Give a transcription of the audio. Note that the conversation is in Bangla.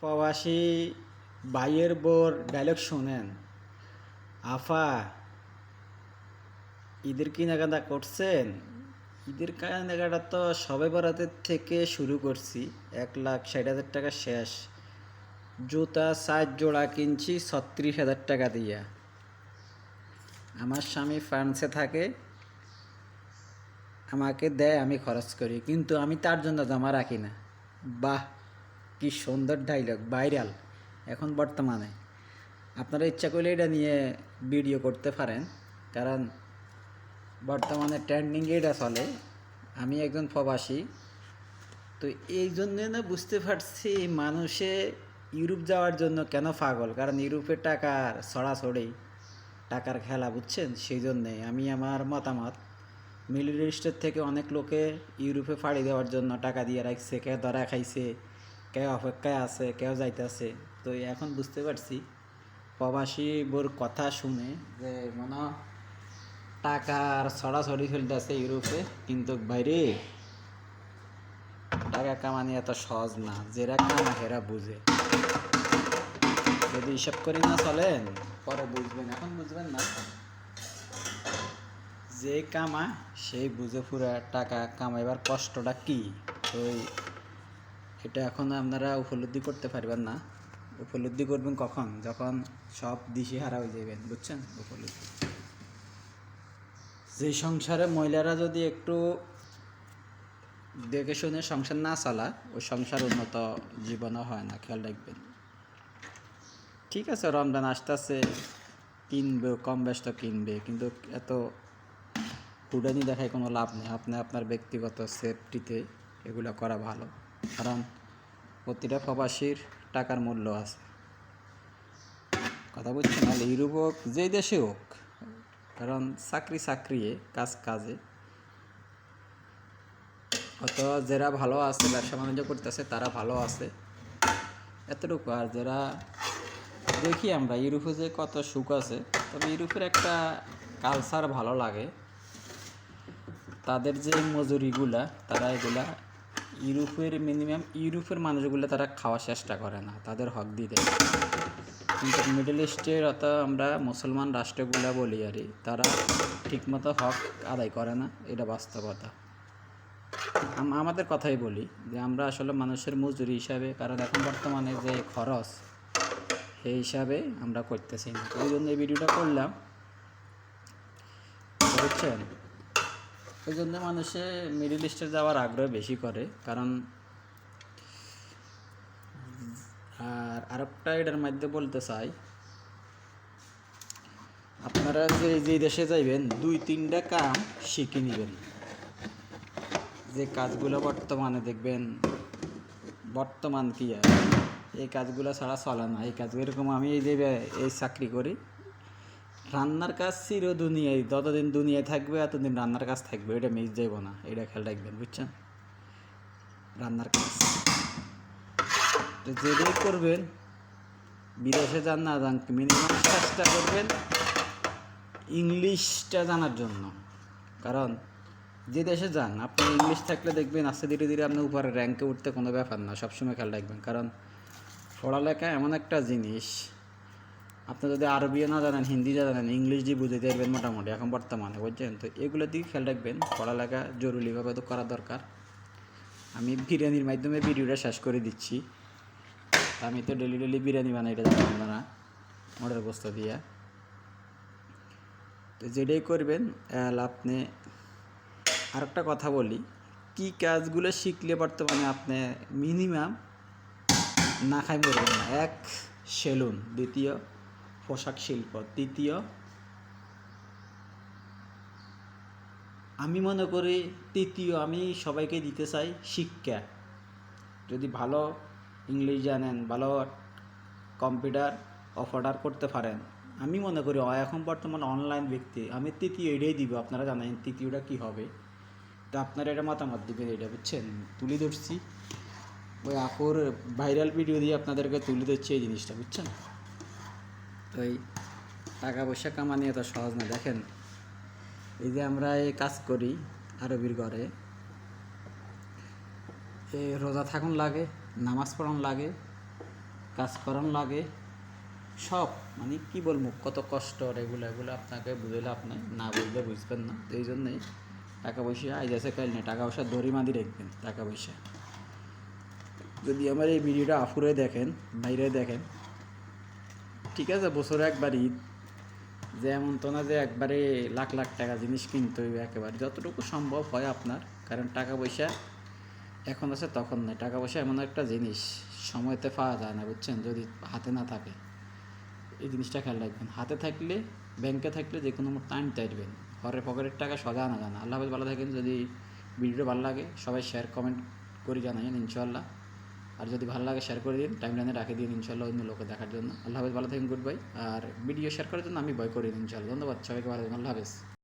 প্রবাসী ভাইয়ের বোর ডায়লগ শোনেন। আফা, ঈদের কেনাকাটা করছেন? ঈদের কেনাকাটা তো সবে বরাতের থেকে শুরু করছি। এক লাখ ষাট হাজার টাকা শেষ। জুতা সাত জোড়া কিনছি ছত্রিশ হাজার টাকা দিয়া। আমার স্বামী ফ্রান্সে থাকে। আমাকে দেয়, আমি খরচ করি। কিন্তু আমি তার জন্য জমা রাখি না। বাহ! কি সুন্দর ডাইলগ ভাইরাল এখন বর্তমানে। আপনারা ইচ্ছা করলে এটা নিয়ে ভিডিও করতে পারেন, কারণ বর্তমানে ট্রেন্ডিং এটা চলে। আমি একজন প্রবাসী, তো এই জন্যে না বুঝতে পারছি মানুষে ইউরোপ যাওয়ার জন্য কেন পাগল? কারণ ইউরোপের টাকার ছড়াছড়ি, টাকার খেলা, বুঝছেন? সেই জন্যে আমি আমার মতামত মিডল ইস্টের থেকে অনেক লোকে ইউরোপে ফাড়ি দেওয়ার জন্য টাকা দিয়ে রাখছে কে ধরা খাইছে কেউ অপেক্ষায় আছে, কেউ যাইতেছে। তো এখন বুঝতে পারছি, প্রবাসী বোর কথা শুনে যে মনে টাকার ছড়াছড়ি ফেলতেছে ইউরোপে, কিন্তু বাইরে টাকা কামানি এত সহজ না, যেরা কামা হেরা বুঝে। যদি হিসাব করি না চলেন, পরে বুঝবেন। এখন বুঝবেন না। যে কামা সেই বুঝে পুরা টাকা কামাইবার কষ্টটা কি? এই- এটা এখন আপনারা উপলব্ধি করতে পারবেন না। উপলব্ধি করবেন কখন? যখন সব দিশে হারা হয়ে যাবেন, বুঝছেন? উপলব্ধি। যে সংসারে মহিলারা যদি একটু দেখে শুনে সংসার না চালা ওই সংসার উন্নত জীবনও হয় না, খেয়াল রাখবেন। ঠিক আছে, রমজান আসতেছে, কিনবে, কম বেশ তো কিনবে, কিন্তু এত হুডানি দেখায় কোনো লাভ নেই। আপনি আপনার ব্যক্তিগত সেফটিতে এগুলো করা ভালো। কারণ প্রতিটা প্রবাসীর টাকার মূল্য আছে। কথা বলছেন তাহলে ইউরোপ হোক যে দেশে হোক, কারণ চাকরি চাকরি কাজ কাজে। অত যারা ভালো আছে, ব্যবসা বাণিজ্য করতেছে, তারা ভালো আছে। এতটুকু, আর যারা দেখি আমরা ইউরোপে যে কত সুখ আছে, তবে ইউরোপের একটা কালচার ভালো লাগে। তাদের যে মজুরিগুলা, তারা এগুলা ইউরোপের মিনিমাম ইউরোপের মানুষগুলো তারা খাওয়ার চেষ্টা করে না, তাদের হক দেয় কিন্তু মিডল ইস্টের অত আমরা মুসলমান রাষ্ট্রগুলা বলি আর তারা ঠিকমতো হক আদায় করে না, এটা বাস্তবতা। আমাদের কথাই বলি যে আমরা আসলে মানুষের মজুরি হিসাবে, কারণ এখন বর্তমানে যে খরচ, সেই হিসাবে আমরা করতেছি না। ওই জন্য এই ভিডিওটা করলাম। বুঝছেন? ওই জন্য মানুষে মিডিল ইস্টে যাওয়ার আগ্রহ বেশি করে, কারণ আর আরেকটা এটার মধ্যে বলতে চাই, আপনারা যে যে দেশে যাইবেন, দুই, তিনটা কাম শিখে নেবেন। যে কাজগুলো বর্তমানে দেখবেন, বর্তমান কি আর, এই কাজগুলো ছাড়া চলে না। এই কাজ এরকম আমি এই যে, এই চাকরি করি রান্নার কাজ চির দুনিয়ায় যতদিন দুনিয়ায় থাকবে এতদিন রান্নার কাজ থাকবে, এটা মিস যাইব না, এটা খেয়াল রাখবেন, বুঝছেন? রান্নার কাজ। তো করবেন, বিদেশে যান না যান মিনিমাম চেষ্টা করবেন ইংলিশটা জানার জন্য। কারণ, যে দেশে যান, আপনি ইংলিশ থাকলে দেখবেন, আস্তে ধীরে ধীরে আপনি উপরে র্যাঙ্কে উঠতে কোনো ব্যাপার না, সবসময় খেয়াল রাখবেন। কারণ, পড়ালেখা এমন একটা জিনিস আপনি যদি আরবিও না জানেন হিন্দি না জানেন, ইংলিশ দিয়ে বুঝতে পারবেন মোটামুটি এখন বর্তমানে, বুঝছেন? তো এগুলোর দিকে খেয়াল রাখবেন, পড়ালেখা জরুরিভাবে তো করা দরকার। আমি বিরিয়ানির মাধ্যমে ভিডিওটা শেষ করে দিচ্ছি। আমি তো ডেলি ডেলি বিরিয়ানি বানাই, এটা না মডেল বস্ত দিয়া। তো যেটাই করবেন আপনি আরেকটা কথা বলি, কি কাজগুলো শিখলে বর্তমানে আপনি মিনিমাম না খাই মরবেন না? এক, সেলুন। দ্বিতীয় পোশাক শিল্প। তৃতীয় আমি মনে করি তৃতীয়, আমি সবাইকে দিতে চাই শিক্ষা। যদি ভালো ইংলিশ জানেন, ভালো কম্পিউটার অর্ডার করতে পারেন, আমি মনে করি এখন বর্তমানে অনলাইন ব্যক্তি, আমি তৃতীয় এটাই দিব, আপনারা জানেন তৃতীয়টা কি হবে। তো আপনারা এটা মতামত দিবেন এটা, বুঝছেন? তুলে ধরছি। ওই আপুর ভাইরাল ভিডিও দিয়ে আপনাদেরকে তুলে ধরছি এই জিনিসটা, বুঝছেন? তো এই টাকা পয়সা কামানি এত সহজ না। দেখেন, এই যে আমরা এই কাজ করি আরবির ঘরে, এ রোজা থাকুন লাগে, নামাজ পড়ান লাগে, কাজ করান লাগে, সব মানে কি বলব, কত কষ্ট এগুলো এগুলো আপনাকে বুঝলে আপনি না বুঝলে বুঝবেন না। তো এই জন্যই টাকা পয়সা আজ আছে কাল নেই টাকা পয়সা দড়ি বাঁধি রাখবেন টাকা পয়সা যদি আমার এই ভিডিওটা আফুরে দেখেন, বাইরে দেখেন ঠিক আছে, বছরে একবার ঈদ। যে এমন তো না যে একবারে লাখ লাখ টাকা জিনিস কিনতে হইবে একেবারে। যতটুকু সম্ভব হয় আপনার, কারণ টাকা পয়সা এখন আছে তখন নেই। টাকা পয়সা এমন একটা জিনিস, সময়তে পাওয়া যায় না, বুঝছেন? যদি হাতে না থাকে। এই জিনিসটা খেয়াল রাখবেন। হাতে থাকলে, ব্যাংকে থাকলে যে কোনো টাইম চাইবেন ঘরে পকেটের টাকা সজা না জানা। আল্লাহ ভালো থাকেন। যদি ভিডিওটা ভালো লাগে, সবাই শেয়ার কমেন্ট করে জানাইন ইনশাল্লাহ আর যদি ভালো লাগে শেয়ার করে দিন। টাইম লাইনে রাখে দিন ইনশাল্লাহ অন্য লোকে দেখার জন্য। আল্লাহ হাফেজ, ভালো থাকেন গুড বাই আর ভিডিও শেয়ার করার জন্য আমি বয় করে দিন ইনশাল্লাহ ধন্যবাদ, সবাইকে ভালো থাকেন আল্লাহ হাফেজ।